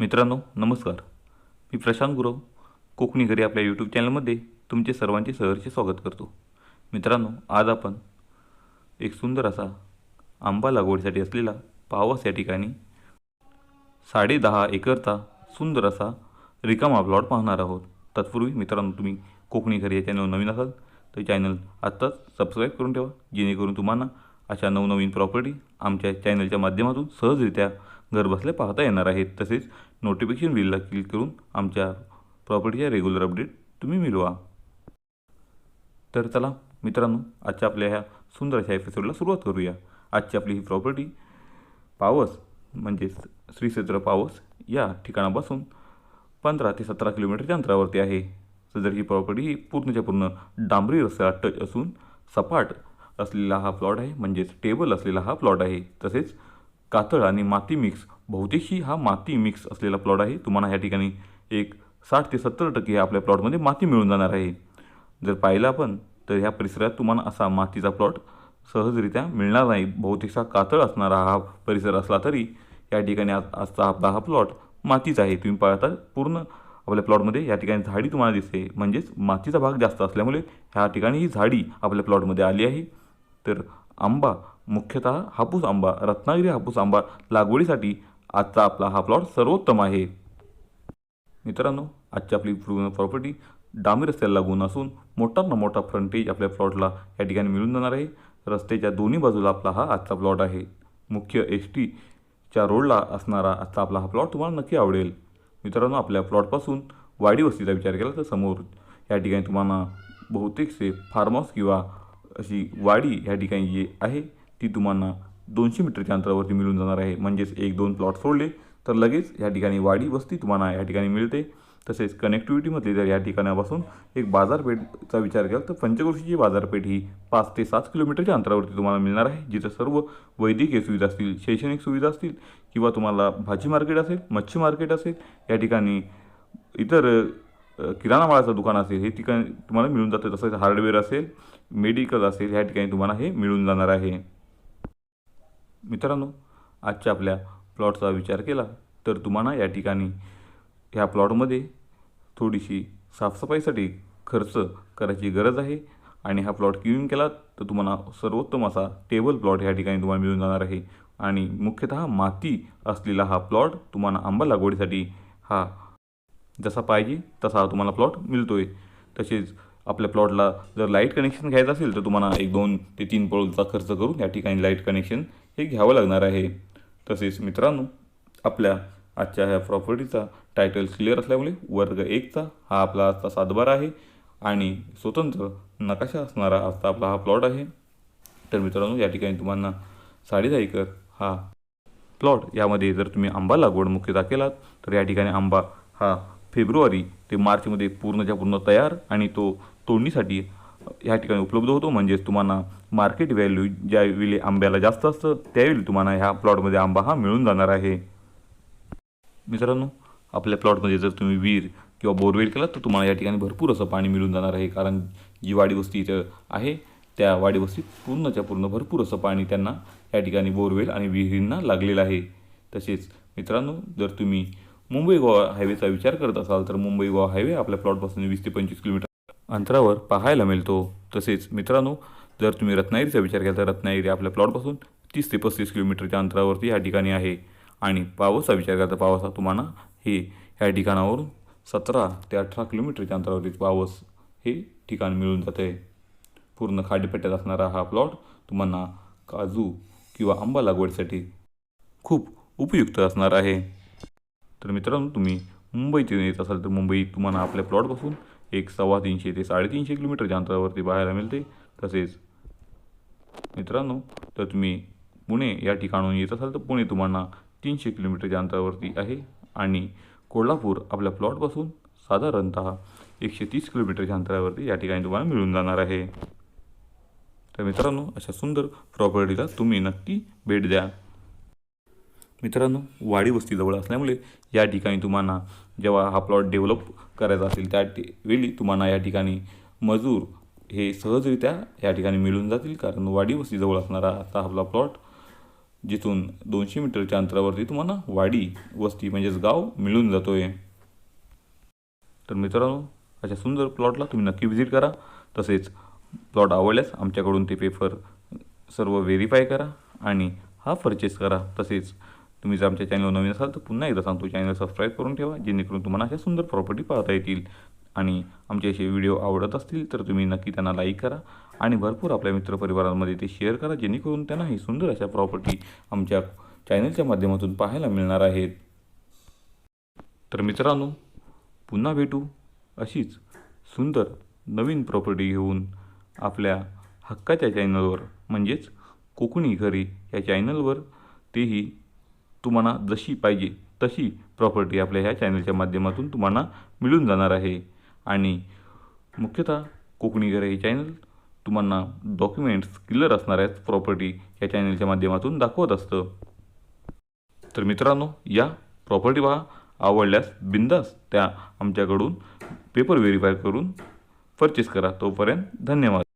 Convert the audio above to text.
मित्रांनो नमस्कार. मी प्रशांत गुरव कोकणी घरी आपल्या यूट्यूब चॅनलमध्ये तुमचे सर्वांचे सहर्ष स्वागत करतो. मित्रांनो आज आपण एक सुंदर असा आंबा लागवडीसाठी असलेला पावस या ठिकाणी साडे दहा एकरचा सुंदर असा रिकामा प्लॉट पाहणार आहोत. तत्पूर्वी मित्रांनो तुम्ही कोकणी घरी या चॅनल नवीन असाल तर चॅनल आत्ताच सबस्क्राईब करून ठेवा जेणेकरून तुम्हाला अशा नवनवीन प्रॉपर्टी आमच्या चॅनलच्या माध्यमातून सहजरित्या घरबसल्या पाहता येणार आहेत. तसेच नोटिफिकेशन बिलला क्लिक करून आमच्या प्रॉपर्टीच्या रेग्युलर अपडेट तुम्ही मिळवा. तर चला मित्रांनो आजच्या आपल्या ह्या सुंदर अशा एपिसोडला सुरुवात करूया. आजची आपली ही प्रॉपर्टी पावस म्हणजेच श्रीक्षेत्र पावस या ठिकाणापासून पंधरा ते सतरा किलोमीटरच्या अंतरावरती आहे. सदर ही प्रॉपर्टी ही पूर्णच्या पूर्ण डांबरी रस्त्याला टच असून सपाट असलेला हा प्लॉट आहे म्हणजेच टेबल असलेला हा प्लॉट आहे. तसेच कातळ आणि माती मिक्स बहुतेकशी हा माती मिक्स असलेला प्लॉट आहे. तुम्हाला ह्या ठिकाणी एक साठ ते सत्तर टक्के आपल्या प्लॉटमध्ये माती मिळून जाणार आहे. जर पाहिलं आपण तर ह्या परिसरात तुम्हाला असा मातीचा प्लॉट सहजरित्या मिळणार नाही. बहुतेकसा कातळ असणारा हा परिसर असला तरी या ठिकाणी आज आजचा आपला हा प्लॉट मातीचा आहे. तुम्ही पाहता पूर्ण आपल्या प्लॉटमध्ये या ठिकाणी झाडी तुम्हाला दिसते. म्हणजेच मातीचा भाग जास्त असल्यामुळे ह्या ठिकाणी ही झाडी आपल्या प्लॉटमध्ये आली आहे. तर आंबा मुख्यतः हापूस आंबा रत्नागिरी हापूस आंबा लागवडीसाठी आजचा आपला हा प्लॉट सर्वोत्तम आहे. मित्रांनो आजची आपली पूर्ण प्रॉपर्टी डांबी रस्त्याला लागून असून मोठा ना मोठा फ्रंटेज आपल्या प्लॉटला या ठिकाणी मिळून जाणार आहे. रस्त्याच्या दोन्ही बाजूला आपला हा आजचा प्लॉट आहे. मुख्य एस टीच्या रोडला असणारा आजचा आपला हा प्लॉट तुम्हाला नक्की आवडेल. मित्रांनो आपल्या प्लॉटपासून वाडी वस्तीचा विचार केला तर समोर या ठिकाणी तुम्हाला बहुतेकसे फार्म हाऊस किंवा अशी वाडी ह्या ठिकाणी जी आहे ती तुम्हाला दोनशे मीटरच्या अंतरावरती मिळून जाणार आहे. म्हणजेच एक दोन प्लॉट सोडले तर लगेच या ठिकाणी वाडी वस्ती तुम्हाला या ठिकाणी मिळते. तसेच कनेक्टिव्हिटीमध्ये जर या ठिकाणापासून एक बाजारपेठचा विचार केला तर पंचक्रोशीची बाजारपेठ ही पाच ते सात किलोमीटरच्या अंतरावरती तुम्हाला मिळणार आहे जिथं सर्व वैद्यकीय सुविधा असतील शैक्षणिक सुविधा असतील किंवा तुम्हाला भाजी मार्केट असेल मच्छी मार्केट असेल या ठिकाणी इतर किराणा मालाचं दुकान असेल हे ठिकाणी तुम्हाला मिळून जातं. तसंच हार्डवेअर असेल मेडिकल असेल ह्या ठिकाणी तुम्हाला हे मिळून जाणार आहे. मित्रांनो आजच्या आपल्या प्लॉटचा विचार केला तर तुम्हाला या ठिकाणी ह्या प्लॉटमध्ये थोडीशी साफसफाईसाठी खर्च करायची गरज आहे आणि हा प्लॉट क्लिन केला तर तुम्हाला सर्वोत्तम असा टेबल प्लॉट ह्या ठिकाणी तुम्हाला मिळून जाणार आहे. आणि मुख्यतः माती असलेला हा प्लॉट तुम्हाला आंबा लागवडीसाठी हा जसा पाहिजे तसा हा तुम्हाला प्लॉट मिळतो आहे तसेच आपल्या प्लॉटला जर लाइट कनेक्शन घ्यायचं असेल तर तुम्हाला एक दोन ते तीन पळूचा खर्च करून या ठिकाणी लाइट कनेक्शन हे घ्यावं लागणार आहे. तसेच मित्रांनो आपल्या आजच्या ह्या प्रॉपर्टीचा टायटल क्लिअर असल्यामुळे वर्ग एकचा हा आपला आजचा सातबार आहे. आणि स्वतंत्र नकाशा असणारा आजचा आपला हा प्लॉट आहे. तर मित्रांनो या ठिकाणी तुम्हाला साडेदहा एकर हा प्लॉट यामध्ये जर तुम्ही आंबा लागवड मुख्यतः केलात तर या ठिकाणी आंबा हा फेब्रुवारी ते मार्चमध्ये पूर्णच्या पूर्ण तयार आणि तो तोडणीसाठी ह्या ठिकाणी उपलब्ध होतो. म्हणजेच तुम्हाला मार्केट व्हॅल्यू ज्यावेळी आंब्याला जास्त असतं त्यावेळी तुम्हाला ह्या प्लॉटमध्ये आंबा हा मिळून जाणार आहे. मित्रांनो आपल्या प्लॉटमध्ये जर तुम्ही विहीर किंवा बोरवेल केला तर तुम्हाला या ठिकाणी भरपूर असं पाणी मिळून जाणार आहे. कारण जी वाडीवस्ती इथं आहे त्या वाडीवस्तीत पूर्णच्या पूर्ण भरपूर असं पाणी त्यांना या ठिकाणी बोरवेल आणि विहिरींना लागलेलं आहे. तसेच मित्रांनो जर तुम्ही मुंबई गोवा हायवेचा विचार करत असाल तर मुंबई गोवा हायवे आपल्या प्लॉटपासून वीस ते पंचवीस किलोमीटर. अंतरावर पाहायला मिळतो. तसेच मित्रांनो जर तुम्ही रत्नागिरीचा विचार केला तर रत्नागिरी आपल्या प्लॉटपासून तीस ते पस्तीस किलोमीटरच्या अंतरावरती या ठिकाणी आहे. आणि पावसचा विचार केला तर पावसा तुम्हाला हे ह्या ठिकाणावरून सतरा ते अठरा किलोमीटरच्या अंतरावरती पावस हे ठिकाण मिळून जाते. आहे पूर्ण खाडीपट्ट्यात असणारा हा प्लॉट तुम्हाला काजू किंवा आंबा लागवडीसाठी खूप उपयुक्त असणार आहे. तर मित्रांनो तुम्ही मुंबईतून येत असाल तर मुंबई तुम्हाला आपल्या प्लॉटपासून एक सव्वा तीनशे ते साडेतीनशे किलोमीटरच्या अंतरावरती पाहायला मिळते. तसेच मित्रांनो तर तुम्ही पुणे या ठिकाणून येत असाल तर पुणे तुम्हाला तीनशे किलोमीटरच्या अंतरावरती आहे. आणि कोल्हापूर आपल्या प्लॉटपासून साधारणतः एकशे तीस किलोमीटरच्या अंतरावरती या ठिकाणी तुम्हाला मिळून जाणार आहे. तर मित्रांनो अशा सुंदर प्रॉपर्टीला तुम्ही नक्की भेट द्या. मित्रांनो वाडी वस्तीजवळ असल्यामुळे या ठिकाणी तुम्हाला जेव्हा हा प्लॉट डेव्हलप करायचा असेल त्या वेळी तुम्हाला या ठिकाणी मजूर हे सहजरित्या या ठिकाणी मिळून जातील. कारण वाडी वस्तीजवळ असणारा आता आपला प्लॉट जिथून दोनशे मीटरच्या अंतरावरती तुम्हाला वाडी वस्ती म्हणजेच गाव मिळून जातो आहे तर मित्रांनो अशा सुंदर प्लॉटला तुम्ही नक्की व्हिजिट करा. तसेच प्लॉट आवडल्यास आमच्याकडून ते पेपर सर्व व्हेरीफाय करा आणि हा परचेस करा. तसेच तुम्ही जर आमच्या चॅनलवर नवीन असाल तर पुन्हा एकदा सांगतो चॅनल सबस्क्राईब करून ठेवा जेणेकरून तुम्हाला अशा सुंदर प्रॉपर्टी पाहता येतील. आणि आमचे असे व्हिडिओ आवडत असतील तर तुम्ही नक्की त्यांना लाईक करा आणि भरपूर आपल्या मित्रपरिवारांमध्ये ते शेअर करा जेणेकरून त्यांना ही सुंदर अशा प्रॉपर्टी आमच्या चॅनलच्या माध्यमातून पाहायला मिळणार आहेत. तर मित्रांनो पुन्हा भेटू अशीच सुंदर नवीन प्रॉपर्टी घेऊन आपल्या हक्काच्या चॅनलवर म्हणजेच कोकणी घरी या चॅनलवर तेही तुम्हाला जशी पाहिजे तशी प्रॉपर्टी आपल्या ह्या चॅनलच्या माध्यमातून तुम्हाला मिळून जाणार आहे. आणि मुख्यतः कोकणी घर हे चॅनल तुम्हाला डॉक्युमेंट्स क्लिअर असणाऱ्याच प्रॉपर्टी या चॅनलच्या माध्यमातून दाखवत असतं. तर मित्रांनो या प्रॉपर्टी पहा आवडल्यास बिंदास त्या आमच्याकडून पेपर व्हेरीफाय करून परचेस करा. तोपर्यंत धन्यवाद.